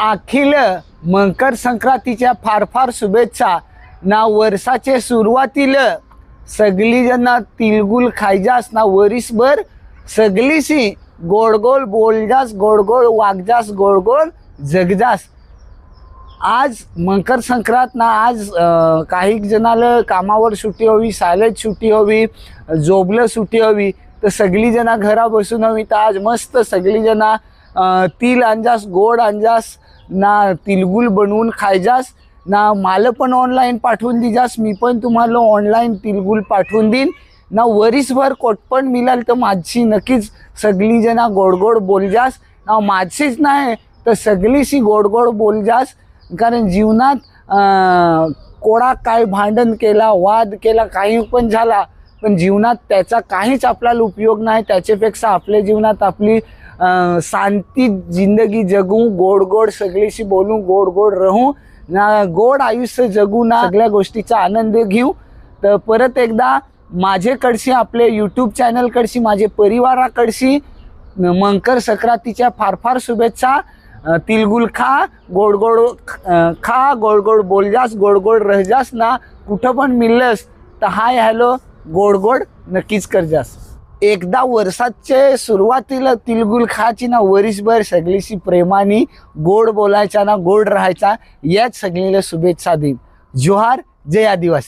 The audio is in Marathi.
अखिल मकर संक्रांतीच्या फार फार शुभेच्छा. ना वर्षाचे सुरुवातील सगळी जण तिलगुल खायजास ना वरीसभर सगळीशी गोड बोलजास गोड वागजास गोड जगजास. आज मकर संक्रांत ना आज काही जणाला कामावर सुट्टी हवी सायलेज सुट्टी हवी जोबलं सुट्टी हवी तर सगळी जणा घरा बसून हवी. तर आज मस्त सगळी जणा तिल अंजास गोड अंजास ना तिलगुल बनवून खायजास ना मला पण ऑनलाईन पाठवून दिजास मी पण तुम्हाला ऑनलाईन तिलगुल पाठवून देईन. ना वरीसभर कोट पण मिळाल तर माझी नक्कीच सगळी जना गोड बोलजास. ना माझीच नाही तर सगळीशी गोड गोड बोलजास. कारण जीवनात कोणा काय भांडण केला वाद केला काही पण झाला पण जीवनात त्याचा काहीच आपल्याला उपयोग नाही. त्याच्यापेक्षा आपल्या जीवनात आपली शांती जिंदगी जगू गोड गोड सगळीशी बोलू गोड गोड राहू. ना गोड आयुष्य जगू ना सगळ्या गोष्टीचा आनंद घेऊ. तर परत एकदा माझेकडशी आपले यूट्यूब चॅनलकडशी माझे परिवाराकडशी मंकर संक्रांतीच्या फार फार शुभेच्छा. तिलगुल खा गोड गोड खा गोड गोड बोलजास गोड गोड रहजास ना. कुठं पण मिळलंस तर हाय हॅलो गोड गोड नक्कीच करजास. एकदा वर्षाचे सुरुवातीला तिलगुल खायची ना वरीसभर सगळीशी प्रेमाने गोड बोलायचा ना गोड राहायचा याच सगळीला शुभेच्छा देईन. जोहार जय आदिवासी.